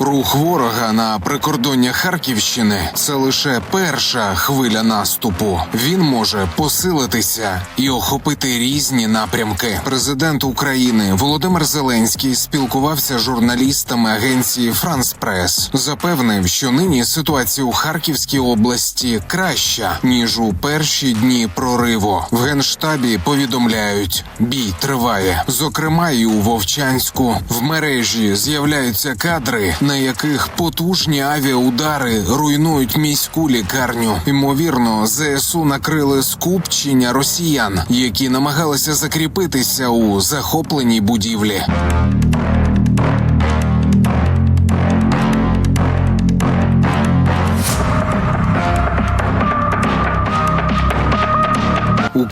Рух ворога на прикордоння Харківщини це лише перша хвиля наступу. Він може посилитися і охопити різні напрямки. Президент України Володимир Зеленський спілкувався з журналістами агенції Франс Прес. Запевнив, що нині ситуація у Харківській області краща ніж у перші дні прориву. В генштабі повідомляють, бій триває. Зокрема, і у Вовчанську в мережі з'являються кадри, на яких потужні авіаудари руйнують міську лікарню. Ймовірно, ЗСУ накрили скупчення росіян, які намагалися закріпитися у захопленій будівлі.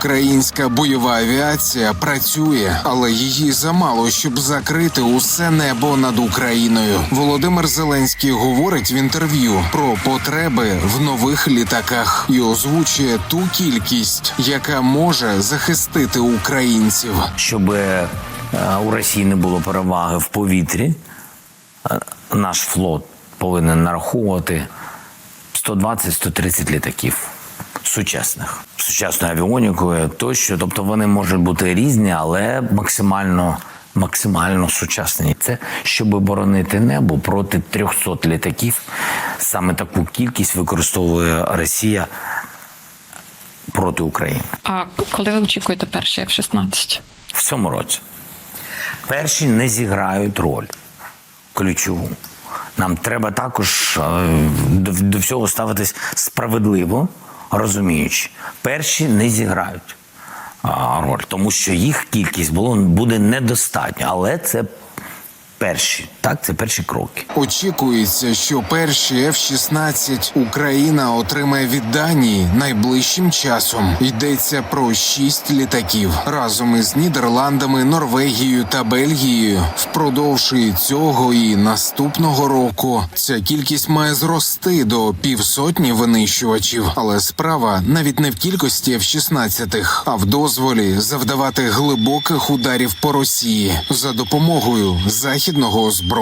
Українська бойова авіація працює, але її замало, щоб закрити усе небо над Україною. Володимир Зеленський говорить в інтерв'ю про потреби в нових літаках і озвучує ту кількість, яка може захистити українців. щоб е, у Росії не було переваги в повітрі, е, наш флот повинен нараховувати 120-130 літаків сучасних, сучасною авіонікою тощо. Тобто вони можуть бути різні, але максимально. Максимально сучасні це щоб боронити небо проти 300 літаків. Саме таку кількість використовує Росія проти України. А коли ви очікуєте перший F-16? в цьому році. Перші не зіграють роль ключову. Нам треба також е, до всього ставитись справедливо, розуміючи, перші не зіграють роль, тому що їх кількість було, буде недостатньо, але це перші, так, це перші кроки. Очікується, що перші F-16 Україна отримає від Данії найближчим часом. Йдеться про шість літаків разом із Нідерландами, Норвегією та Бельгією. Впродовж цього і наступного року ця кількість має зрости до півсотні винищувачів. Але справа навіть не в кількості F-16, а в дозволі завдавати глибоких ударів по Росії за допомогою західного озброєння.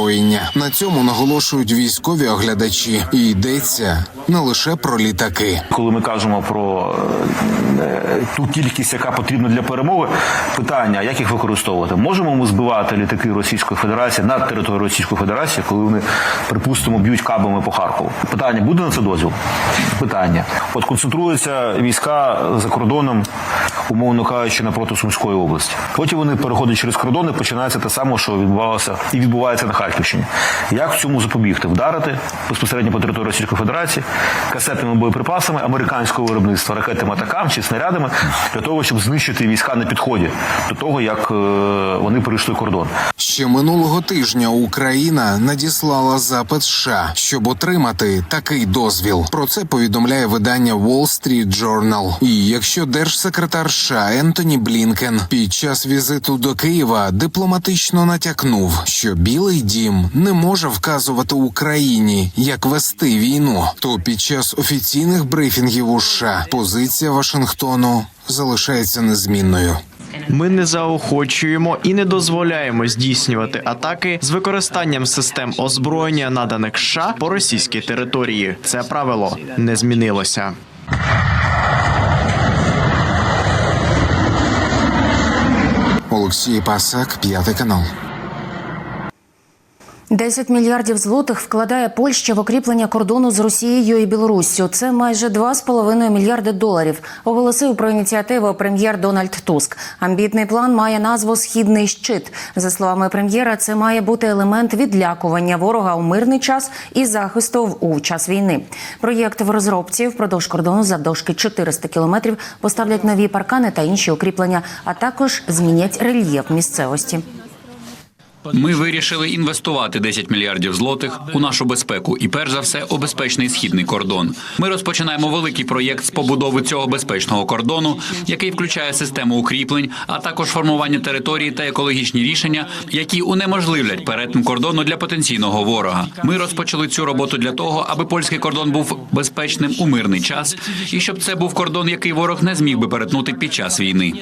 На цьому наголошують військові оглядачі, і йдеться не лише про літаки. Коли ми кажемо про е, ту кількість, яка потрібна для перемоги, питання, як їх використовувати? Можемо ми збивати літаки Російської Федерації над територією Російської Федерації, коли вони, припустимо, б'ють кабами по Харкову? Питання буде на це дозвіл? Питання. От концентруються війська за кордоном, умовно кажучи, напроти Сумської області. Потім вони переходять через кордон і починається те саме, що відбувалося і відбувається на Харківщині. Як цьому запобігти? Вдарити безпосередньо по території Російської Федерації касетними боєприпасами американського виробництва, ракетами атакам чи снарядами для того, щоб знищити війська на підході до того, як е, вони перейшли кордон. Ще минулого тижня Україна надіслала запит США, щоб отримати такий дозвіл. Про це повідомляє видання Wall Street Journal. І якщо держсекретар США Ентоні Блінкен під час візиту до Києва дипломатично натякнув, що Білий Дім не може вказувати Україні, як вести війну, то під час офіційних брифінгів у США позиція Вашингтону залишається незмінною. Ми не заохочуємо і не дозволяємо здійснювати атаки з використанням систем озброєння, наданих США по російській території. Це правило не змінилося. Олексій Пасак, п'ятий канал. 10 мільярдів злотих вкладає Польща в укріплення кордону з Росією і Білоруссю. Це майже 2,5 мільярди доларів. Оголосив про ініціативу прем'єр Дональд Туск. Амбітний план має назву Східний щит. За словами прем'єра, це має бути елемент відлякування ворога у мирний час і захисту у час війни. Проєкт в розробці впродовж кордону завдовжки 400 кілометрів поставлять нові паркани та інші укріплення, а також змінять рельєф місцевості. Ми вирішили інвестувати 10 мільярдів злотих у нашу безпеку і, перш за все, у безпечний східний кордон. Ми розпочинаємо великий проєкт з побудови цього безпечного кордону, який включає систему укріплень, а також формування території та екологічні рішення, які унеможливлять перетин кордону для потенційного ворога. Ми розпочали цю роботу для того, аби польський кордон був безпечним у мирний час, і щоб це був кордон, який ворог не зміг би перетнути під час війни.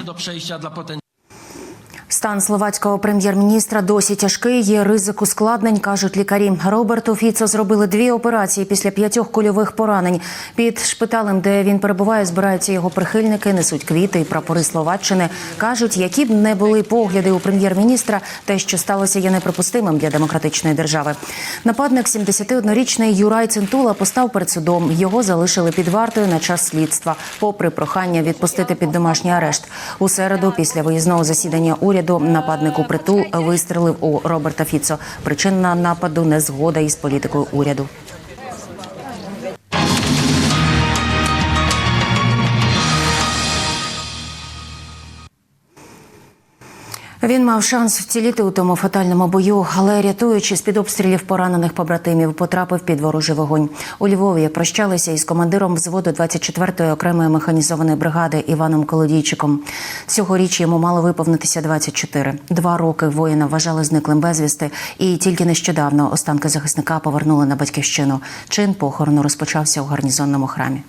Стан словацького прем'єр-міністра досі тяжкий. Є ризик ускладнень, кажуть лікарі. Роберту Фіцо зробили дві операції після п'ятьох кульових поранень. Під шпиталем, де він перебуває, збираються його прихильники, несуть квіти і прапори Словаччини. кажуть, які б не були погляди у прем'єр-міністра, те, що сталося, є неприпустимим для демократичної держави. Нападник 71-річний Юрай Цинтула постав перед судом. Його залишили під вартою на час слідства, попри прохання відпустити під домашній арешт. У середу, після виїзного засідання уряду, нападник у притул вистрелив у Роберта Фіцо. Причина нападу незгода із політикою уряду. Він мав шанс вціліти у тому фатальному бою, але рятуючи з під обстрілів поранених побратимів, потрапив під ворожий вогонь. У Львові прощалися із командиром взводу 24-ї окремої механізованої бригади Іваном Колодійчиком. Цьогоріч йому мало виповнитися 24. Два роки воїна вважали зниклим безвісти, і тільки нещодавно останки захисника повернули на батьківщину. Чин похорону розпочався у гарнізонному храмі.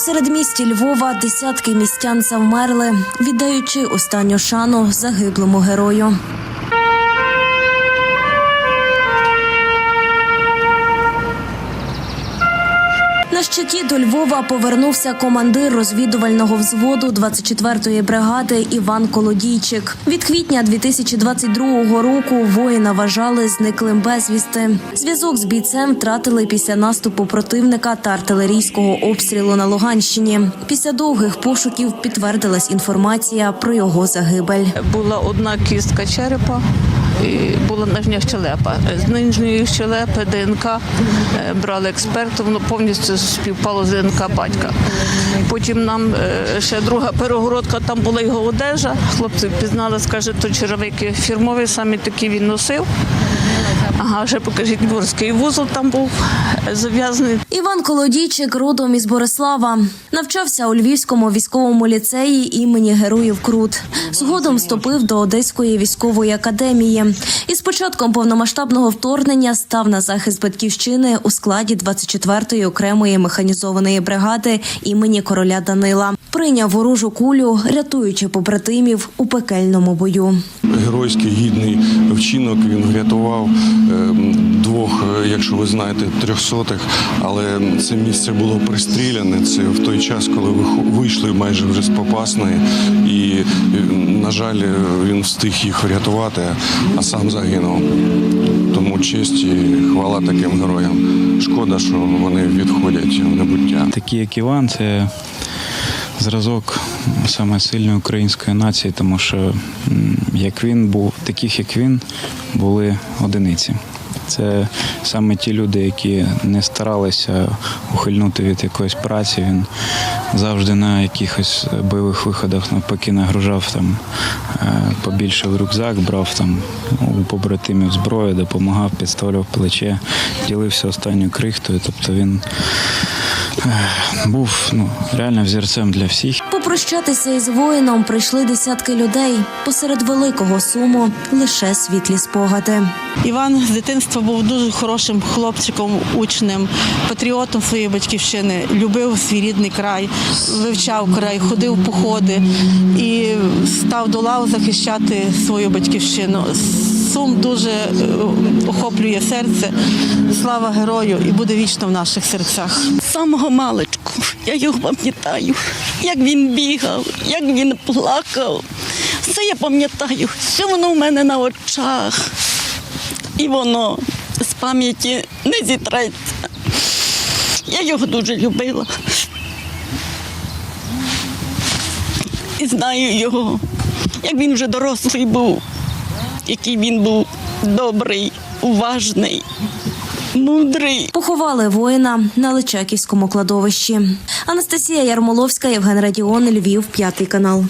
Середмісті Львова десятки містян завмерли, віддаючи останню шану загиблому герою. Щиті до Львова повернувся командир розвідувального взводу 24-ї бригади Іван Колодійчик. Від квітня 2022 року воїна вважали зниклим безвісти. Зв'язок з бійцем втратили після наступу противника та артилерійського обстрілу на Луганщині. Після довгих пошуків підтвердилась інформація про його загибель. Була одна кістка черепа. І була нижня щелепа. З нижньої щелепи ДНК е, брали експерти, воно повністю співпало батька. Потім нам е, ще друга перегородка, там була його одежа. Хлопці впізнали, скаже, то черевики фірмові, саме такі він носив. Ага, ще покажіть морський вузол там був зав'язаний. Іван Колодійчик родом із Борислава. Навчався у Львівському військовому ліцеї імені Героїв Крут. Згодом вступив до Одеської військової академії. І з початком повномасштабного вторгнення став на захист батьківщини у складі 24-ї окремої механізованої бригади імені короля Данила. Прийняв ворожу кулю, рятуючи побратимів у пекельному бою. геройський гідний вчинок. Він врятував двох, е, якщо ви знаєте, трьохсотих. Але це місце було пристріляне. Це в той час, коли вийшли майже вже з Попасної, і е, на жаль, е, він встиг їх врятувати, а сам загинув. Тому честь і хвала таким героям. Шкода, що вони відходять в небуття. Такі, як Іван, це зразок саме сильної української нації, тому що як він був, таких як він, були одиниці. Це саме ті люди, які не старалися ухильнути від якоїсь праці. Він завжди на якихось бойових виходах навпаки нагружав там е, побільше в рюкзак, брав там у побратимів зброю, допомагав, підставляв плече, ділився останньою крихтою. Тобто він е, був ну, реально взірцем для всіх. Попрощатися із воїном прийшли десятки людей. Посеред великого суму лише світлі спогади. Іван з дитинства був дуже хорошим хлопчиком, учнем, патріотом своєї батьківщини, любив свій рідний край, вивчав край, ходив походи і став до лав захищати свою батьківщину. Сум дуже е, охоплює серце. Слава герою і буде вічно в наших серцях. З самого маличку я його пам'ятаю, як він бігав, як він плакав. Все я пам'ятаю, все воно в мене на очах. І воно з пам'яті не зітреться. Я його дуже любила. І знаю його, як він вже дорослий був, який він був добрий, уважний, мудрий. Поховали воїна на Личаківському кладовищі. Анастасія Ярмоловська, Євген Радіон, Львів, п'ятий канал.